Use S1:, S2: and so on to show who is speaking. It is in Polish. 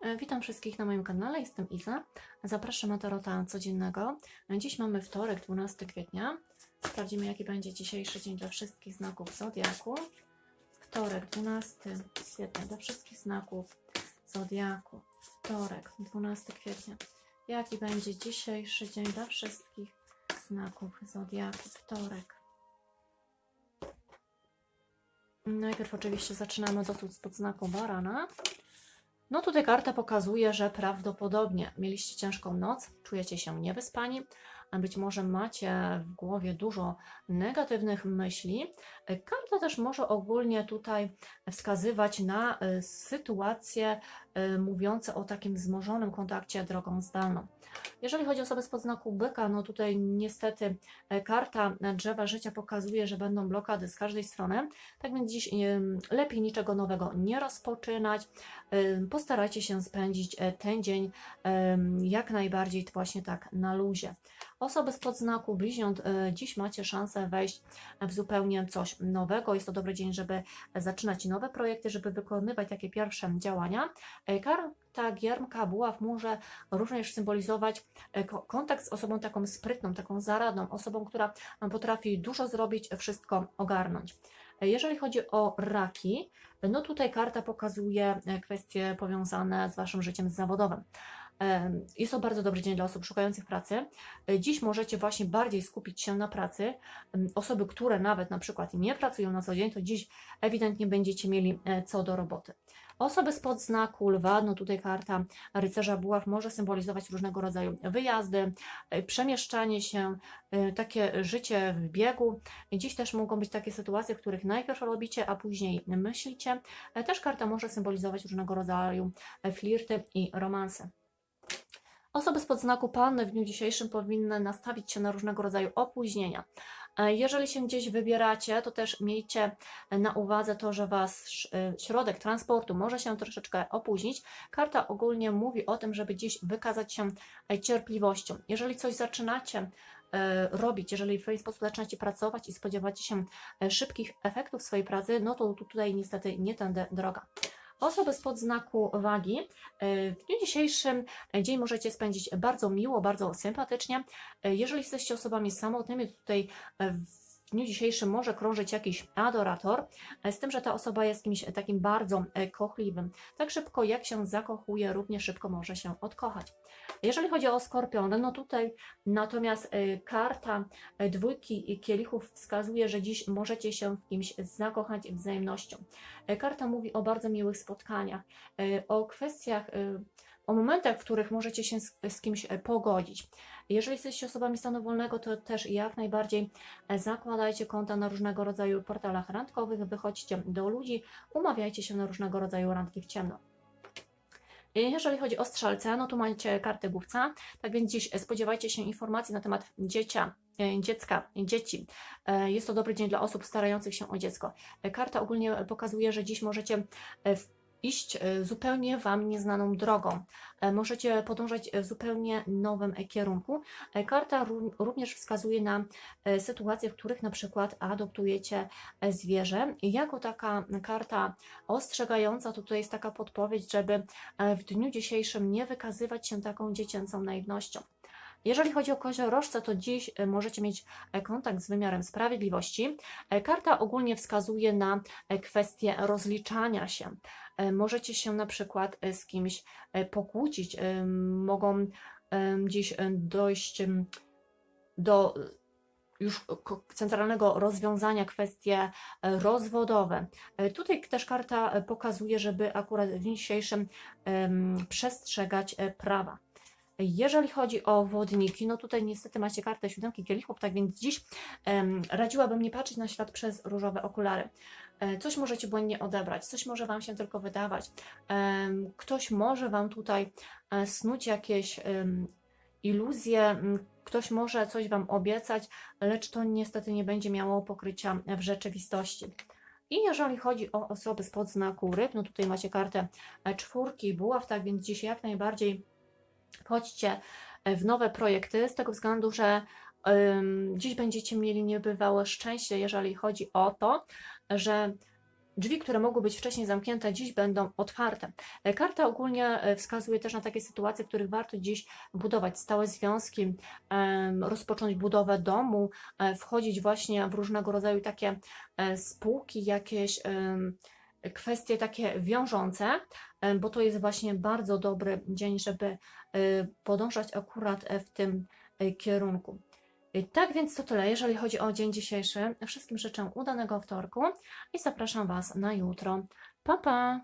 S1: E, Witam wszystkich na moim kanale, jestem Iza. Zapraszam na Tarota codziennego. Dziś mamy wtorek, 12 kwietnia. Sprawdzimy, jaki będzie dzisiejszy dzień dla wszystkich znaków Zodiaku. Wtorek, 12 kwietnia, dla wszystkich znaków Zodiaku. Wtorek, 12 kwietnia. Jaki będzie dzisiejszy dzień dla wszystkich znaków Zodiaku? Wtorek. Najpierw oczywiście zaczynamy dosyć spod znaku Barana. No tutaj karta pokazuje, że prawdopodobnie mieliście ciężką noc, czujecie się niewyspani, być może macie w głowie dużo negatywnych myśli. Karta też może ogólnie tutaj wskazywać na y, sytuacje y, mówiące o takim wzmożonym kontakcie drogą zdalną. Jeżeli chodzi o osoby z podznaku byka, no tutaj niestety e, karta drzewa życia pokazuje, że będą blokady z każdej strony, tak więc dziś lepiej niczego nowego nie rozpoczynać. Postarajcie się spędzić e, ten dzień jak najbardziej właśnie tak na luzie. Osoby z podznaku bliźniąt, e, dziś macie szansę wejść w zupełnie coś nowego. Jest to dobry dzień, żeby zaczynać nowe projekty, żeby wykonywać takie pierwsze działania. E, Karta giermka buław może również symbolizować e, ko- kontakt z osobą taką sprytną, taką zaradną, osobą, która potrafi dużo zrobić, wszystko ogarnąć. Jeżeli chodzi o raki, no tutaj karta pokazuje kwestie powiązane z Waszym życiem zawodowym. Jest to bardzo dobry dzień dla osób szukających pracy. Dziś możecie właśnie bardziej skupić się na pracy. Osoby, które nawet na przykład nie pracują na co dzień, to dziś ewidentnie będziecie mieli e, co do roboty. Osoby spod znaku lwa, no tutaj karta rycerza buław może symbolizować różnego rodzaju wyjazdy, e, przemieszczanie się, e, takie życie w biegu. Dziś też mogą być takie sytuacje, w których najpierw robicie, a później myślicie. Też karta może symbolizować różnego rodzaju flirty i romanse. Osoby spod znaku Panny w dniu dzisiejszym powinny nastawić się na różnego rodzaju opóźnienia. E, Jeżeli się gdzieś wybieracie, to też miejcie na uwadze to, że Wasz e, środek transportu może się troszeczkę opóźnić. Karta ogólnie mówi o tym, żeby dziś wykazać się e, cierpliwością. Jeżeli coś zaczynacie robić, jeżeli w pewien sposób zaczynacie pracować i spodziewacie się szybkich efektów swojej pracy, no to tutaj niestety nie tędy droga. Osoby spod znaku wagi. e, W dniu dzisiejszym dzień możecie spędzić bardzo miło, bardzo sympatycznie. E, Jeżeli jesteście osobami samotnymi, tutaj e, w dniu dzisiejszym może krążyć jakiś adorator, e, z tym, że ta osoba jest kimś takim bardzo e, kochliwym. Tak szybko jak się zakochuje, równie szybko może się odkochać. Jeżeli chodzi o skorpiony, no tutaj natomiast e, karta e, dwójki kielichów wskazuje, że dziś możecie się w kimś zakochać wzajemnością. E, Karta mówi o bardzo miłych spotkaniach, e, o kwestiach, e, o momentach, w których możecie się z, z kimś e, pogodzić. Jeżeli jesteście osobami stanu wolnego, to też jak najbardziej e, zakładajcie konta na różnego rodzaju portalach randkowych, wychodźcie do ludzi, umawiajcie się na różnego rodzaju randki w ciemno. E, Jeżeli chodzi o strzelce, no tu macie kartę główca, tak więc dziś spodziewajcie się informacji na temat dziecia, dziecka, dzieci. Jest to dobry dzień dla osób starających się o dziecko. Karta ogólnie pokazuje, że dziś możecie w- iść e, zupełnie Wam nieznaną drogą. E, Możecie podążać w zupełnie nowym e, kierunku. E, Karta ró- również wskazuje na e, sytuacje, w których na przykład adoptujecie e, zwierzę. Jako taka karta ostrzegająca, to tutaj jest taka podpowiedź, żeby e, w dniu dzisiejszym nie wykazywać się taką dziecięcą naiwnością. Jeżeli chodzi o koziorożce, to dziś e, możecie mieć e, kontakt z wymiarem sprawiedliwości. E, Karta ogólnie wskazuje na kwestię rozliczania się. Możecie się na przykład z kimś pokłócić, mogą dziś dojść do już centralnego rozwiązania kwestie rozwodowe. Tutaj też karta pokazuje, żeby akurat w dzisiejszym przestrzegać prawa. Jeżeli chodzi o wodniki, no tutaj niestety macie kartę siódemki kielichów, tak więc dziś em, radziłabym nie patrzeć na świat przez różowe okulary. E, Coś możecie błędnie odebrać, coś może Wam się tylko wydawać. Ktoś może Wam tutaj e, snuć jakieś em, iluzje, ktoś może coś Wam obiecać, lecz to niestety nie będzie miało pokrycia w rzeczywistości. I jeżeli chodzi o osoby spod znaku ryb, no tutaj macie kartę e, czwórki buław, tak więc dziś jak najbardziej wchodźcie e, w nowe projekty, z tego względu, że dziś będziecie mieli niebywałe szczęście, jeżeli chodzi o to, że drzwi, które mogły być wcześniej zamknięte, dziś będą otwarte. E, Karta ogólnie e, wskazuje też na takie sytuacje, w których warto dziś budować stałe związki, rozpocząć budowę domu, wchodzić właśnie w różnego rodzaju takie spółki, jakieś kwestie takie wiążące, bo to jest właśnie bardzo dobry dzień, żeby e, podążać akurat e, w tym e, kierunku. Tak więc to tyle, jeżeli chodzi o dzień dzisiejszy. Wszystkim życzę udanego wtorku i zapraszam Was na jutro. Pa, pa!